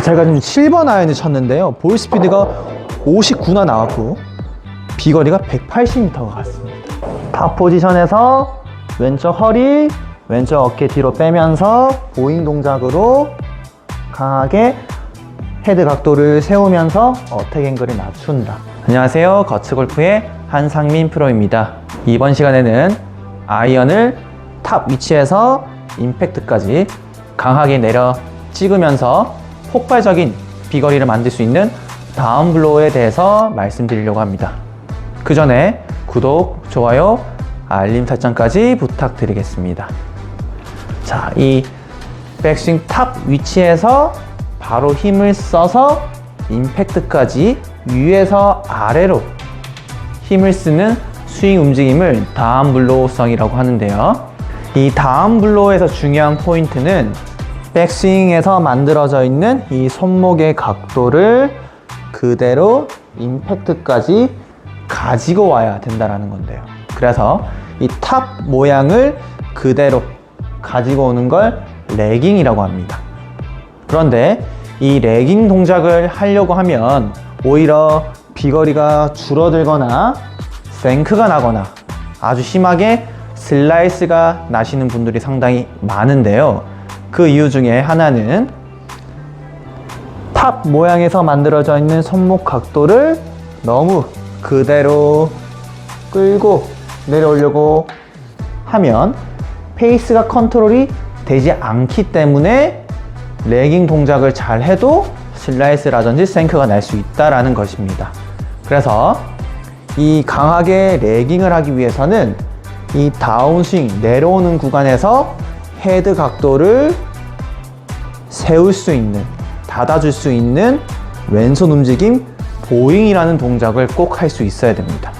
자, 제가 지금 7번 아이언을 쳤는데요. 볼 스피드가 59나 나왔고, 비거리가 180m가 갔습니다. 탑 포지션에서 왼쪽 허리, 왼쪽 어깨 뒤로 빼면서 보잉 동작으로 강하게 헤드 각도를 세우면서 어택 앵글을 낮춘다. 안녕하세요. 거츠골프의 한상민 프로입니다. 이번 시간에는 아이언을 탑 위치에서 임팩트까지 강하게 내려 찍으면서 폭발적인 비거리를 만들 수 있는 다운 블로우에 대해서 말씀드리려고 합니다. 그 전에 구독, 좋아요, 알림 설정까지 부탁드리겠습니다. 자, 이 백스윙 탑 위치에서 바로 힘을 써서 임팩트까지 위에서 아래로 힘을 쓰는 스윙 움직임을 다운 블로우성이라고 하는데요. 이 다운 블로우에서 중요한 포인트는 백스윙에서 만들어져 있는 이 손목의 각도를 그대로 임팩트까지 가지고 와야 된다는 건데요. 그래서 이 탑 모양을 그대로 가지고 오는 걸 레깅이라고 합니다. 그런데 이 레깅 동작을 하려고 하면 오히려 비거리가 줄어들거나 생크가 나거나 아주 심하게 슬라이스가 나시는 분들이 상당히 많은데요. 그 이유 중에 하나는 탑 모양에서 만들어져 있는 손목 각도를 너무 그대로 끌고 내려오려고 하면 페이스가 컨트롤이 되지 않기 때문에 레깅 동작을 잘 해도 슬라이스라든지 생크가 날 수 있다라는 것입니다. 그래서 이 강하게 레깅을 하기 위해서는 이 다운스윙 내려오는 구간에서 헤드 각도를 세울 수 있는 닫아줄 수 있는 왼손 움직임 보잉이라는 동작을 꼭 할 수 있어야 됩니다.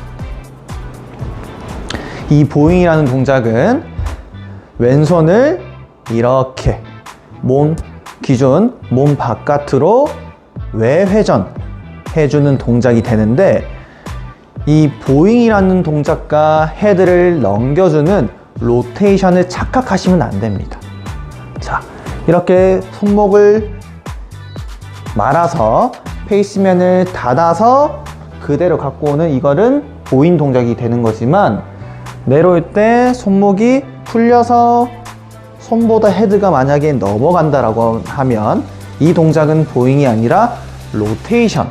이 보잉이라는 동작은 왼손을 이렇게 몸 기준 몸 바깥으로 외회전 해주는 동작이 되는데 이 보잉이라는 동작과 헤드를 넘겨주는 로테이션을 착각하시면 안 됩니다. 자, 이렇게 손목을 말아서 페이스면을 닫아서 그대로 갖고 오는 이거는 보인 동작이 되는 거지만 내려올 때 손목이 풀려서 손보다 헤드가 만약에 넘어간다라고 하면 이 동작은 보잉이 아니라 로테이션,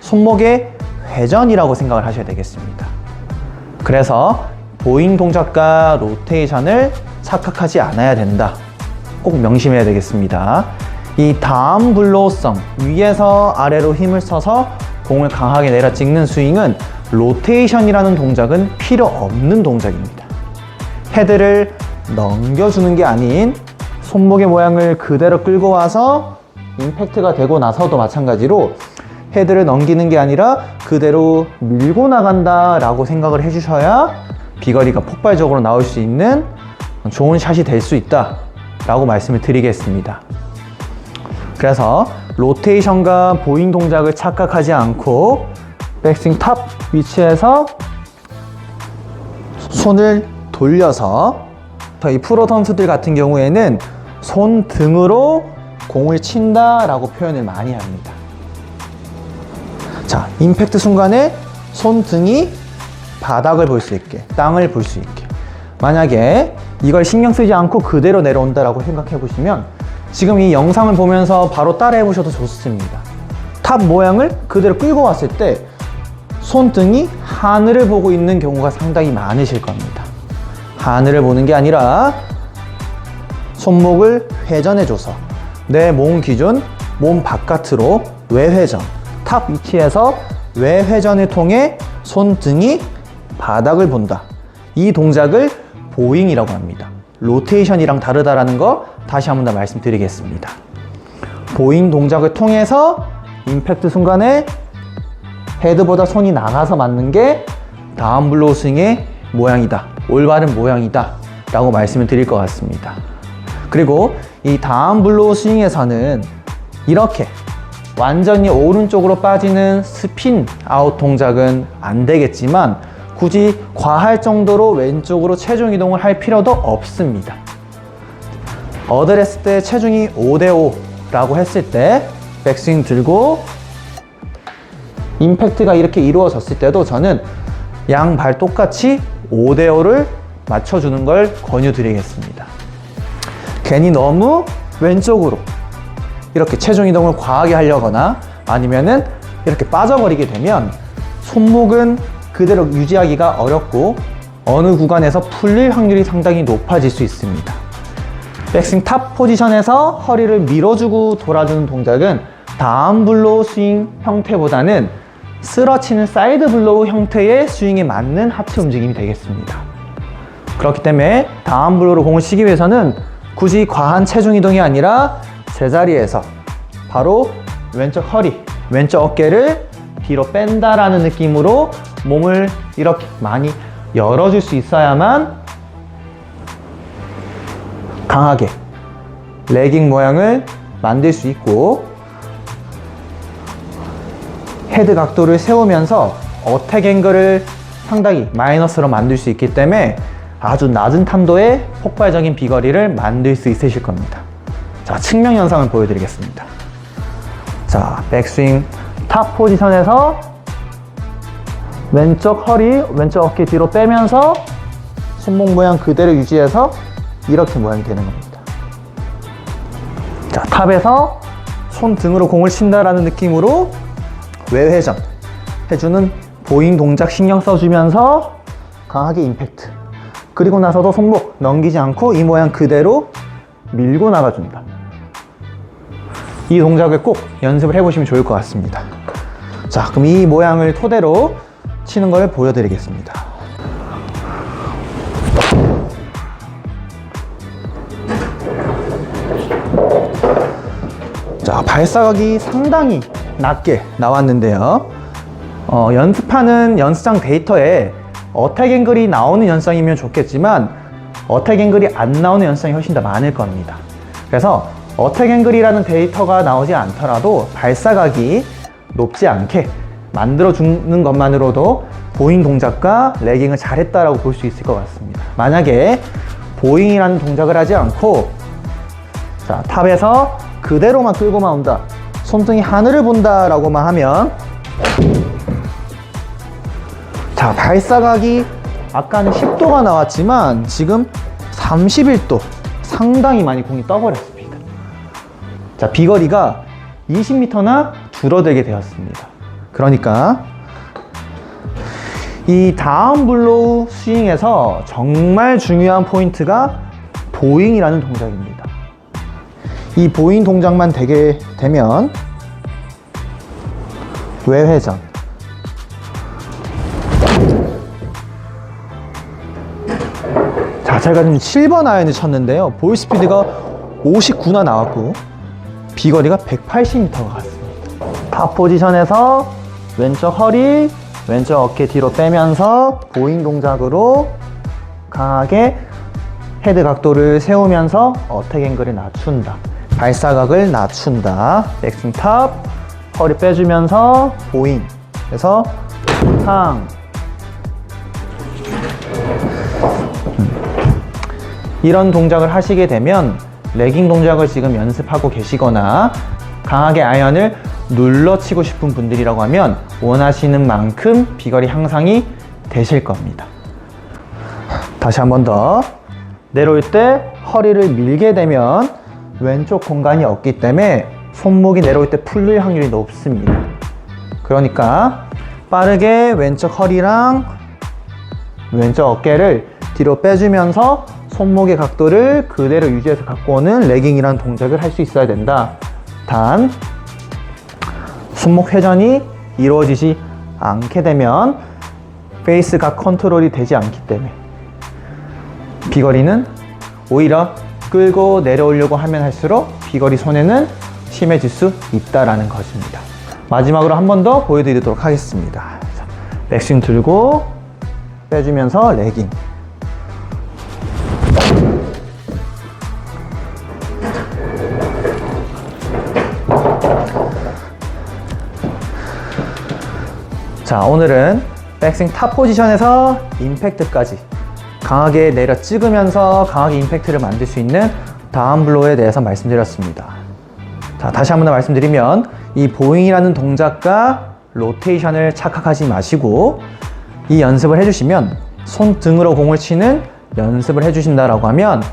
손목의 회전이라고 생각을 하셔야 되겠습니다. 그래서 보잉 동작과 로테이션을 착각하지 않아야 된다. 꼭 명심해야 되겠습니다. 이 다음 블로우성, 위에서 아래로 힘을 써서 공을 강하게 내려 찍는 스윙은 로테이션이라는 동작은 필요 없는 동작입니다. 헤드를 넘겨주는 게 아닌 손목의 모양을 그대로 끌고 와서 임팩트가 되고 나서도 마찬가지로 헤드를 넘기는 게 아니라 그대로 밀고 나간다 라고 생각을 해주셔야 비거리가 폭발적으로 나올 수 있는 좋은 샷이 될 수 있다 라고 말씀을 드리겠습니다. 그래서 로테이션과 보잉 동작을 착각하지 않고 백스윙 탑 위치에서 손을 돌려서 저희 프로 선수들 같은 경우에는 손 등으로 공을 친다 라고 표현을 많이 합니다. 자, 임팩트 순간에 손 등이 바닥을 볼 수 있게, 땅을 볼 수 있게. 만약에 이걸 신경 쓰지 않고 그대로 내려온다라고 생각해 보시면 지금 이 영상을 보면서 바로 따라해 보셔도 좋습니다. 탑 모양을 그대로 끌고 왔을 때 손등이 하늘을 보고 있는 경우가 상당히 많으실 겁니다. 하늘을 보는 게 아니라 손목을 회전해줘서 내 몸 기준 몸 바깥으로 외회전 탑 위치에서 외회전을 통해 손등이 바닥을 본다. 이 동작을 보잉이라고 합니다. 로테이션이랑 다르다라는 거 다시 한 번 더 말씀드리겠습니다. 보잉 동작을 통해서 임팩트 순간에 헤드보다 손이 나가서 맞는 게 다운 블로우 스윙의 모양이다. 올바른 모양이다. 라고 말씀을 드릴 것 같습니다. 그리고 이 다운 블로우 스윙에서는 이렇게 완전히 오른쪽으로 빠지는 스핀 아웃 동작은 안 되겠지만 굳이 과할 정도로 왼쪽으로 체중 이동을 할 필요도 없습니다. 어드레스 때 체중이 5대5라고 했을 때 백스윙 들고 임팩트가 이렇게 이루어졌을 때도 저는 양 발 똑같이 5대5를 맞춰주는 걸 권유드리겠습니다. 괜히 너무 왼쪽으로 이렇게 체중 이동을 과하게 하려거나 아니면은 이렇게 빠져버리게 되면 손목은 그대로 유지하기가 어렵고 어느 구간에서 풀릴 확률이 상당히 높아질 수 있습니다. 백스윙 탑 포지션에서 허리를 밀어주고 돌아주는 동작은 다운 블로우 스윙 형태보다는 쓰러치는 사이드 블로우 형태의 스윙에 맞는 하체 움직임이 되겠습니다. 그렇기 때문에 다운 블로우로 공을 치기 위해서는 굳이 과한 체중 이동이 아니라 제자리에서 바로 왼쪽 허리, 왼쪽 어깨를 뒤로 뺀다라는 느낌으로 몸을 이렇게 많이 열어줄 수 있어야만 강하게 레깅 모양을 만들 수 있고 헤드 각도를 세우면서 어택 앵글을 상당히 마이너스로 만들 수 있기 때문에 아주 낮은 탄도의 폭발적인 비거리를 만들 수 있으실 겁니다. 자, 측면 현상을 보여드리겠습니다. 자, 백스윙 탑 포지션에서 왼쪽 허리, 왼쪽 어깨 뒤로 빼면서 손목 모양 그대로 유지해서 이렇게 모양이 되는 겁니다. 자, 탑에서 손 등으로 공을 친다라는 느낌으로 외회전 해주는 보잉 동작 신경 써주면서 강하게 임팩트. 그리고 나서도 손목 넘기지 않고 이 모양 그대로 밀고 나가준다. 이 동작을 꼭 연습을 해보시면 좋을 것 같습니다. 자, 그럼 이 모양을 토대로 치는 걸 보여드리겠습니다. 자, 발사각이 상당히 낮게 나왔는데요. 어, 연습하는 연습장 데이터에 어택 앵글이 나오는 연습장이면 좋겠지만 어택 앵글이 안 나오는 연습장이 훨씬 더 많을 겁니다. 그래서 어택 앵글이라는 데이터가 나오지 않더라도 발사각이 높지 않게 만들어주는 것만으로도 보잉 동작과 레깅을 잘했다라고 볼 수 있을 것 같습니다. 만약에 보잉이라는 동작을 하지 않고 자, 탑에서 그대로만 끌고만 온다. 손등이 하늘을 본다라고만 하면 자, 발사각이 아까는 10도가 나왔지만 지금 31도 상당히 많이 공이 떠버렸습니다. 자, 비거리가 20m나 줄어들게 되었습니다. 그러니까 이 다운 블로우 스윙에서 정말 중요한 포인트가 보잉이라는 동작입니다. 이 보잉 동작만 되게 되면 외회전 자 제가 지금 7번 아이언을 쳤는데요 볼 스피드가 59나 나왔고 비거리가 180m가 갔습니다 탑 포지션에서 왼쪽 허리 왼쪽 어깨 뒤로 빼면서 보잉 동작으로 강하게 헤드 각도를 세우면서 어택 앵글을 낮춘다. 발사각을 낮춘다. 백스윙 탑, 허리 빼주면서 보잉. 그래서 탕. 음. 이런 동작을 하시게 되면 레깅 동작을 지금 연습하고 계시거나 강하게 아이언을 눌러치고 싶은 분들이라고 하면 원하시는 만큼 비거리 향상이 되실 겁니다. 다시 한 번 더. 내려올 때 허리를 밀게 되면 왼쪽 공간이 없기 때문에 손목이 내려올 때 풀릴 확률이 높습니다. 그러니까 빠르게 왼쪽 허리랑 왼쪽 어깨를 뒤로 빼주면서 손목의 각도를 그대로 유지해서 갖고 오는 레깅이라는 동작을 할 수 있어야 된다. 단, 손목 회전이 이루어지지 않게 되면 페이스각 컨트롤이 되지 않기 때문에 비거리는 오히려 끌고 내려오려고 하면 할수록 비거리 손해는 심해질 수 있다라는 것입니다. 마지막으로 한 번 더 보여드리도록 하겠습니다. 자, 백스윙 들고 빼주면서 레깅. 자, 오늘은 백스윙 탑 포지션에서 임팩트까지 강하게 내려 찍으면서 강하게 임팩트를 만들 수 있는 다운 블로우에 대해서 말씀드렸습니다. 자, 다시 한 번 더 말씀드리면 이 보잉이라는 동작과 로테이션을 착각하지 마시고 이 연습을 해주시면 손등으로 공을 치는 연습을 해주신다라고 하면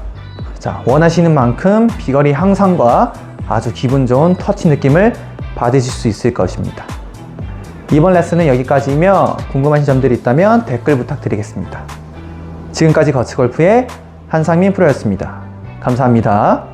자, 원하시는 만큼 비거리 향상과 아주 기분 좋은 터치 느낌을 받으실 수 있을 것입니다. 이번 레슨은 여기까지이며 궁금하신 점들이 있다면 댓글 부탁드리겠습니다. 지금까지 거치골프의 한상민 프로였습니다. 감사합니다.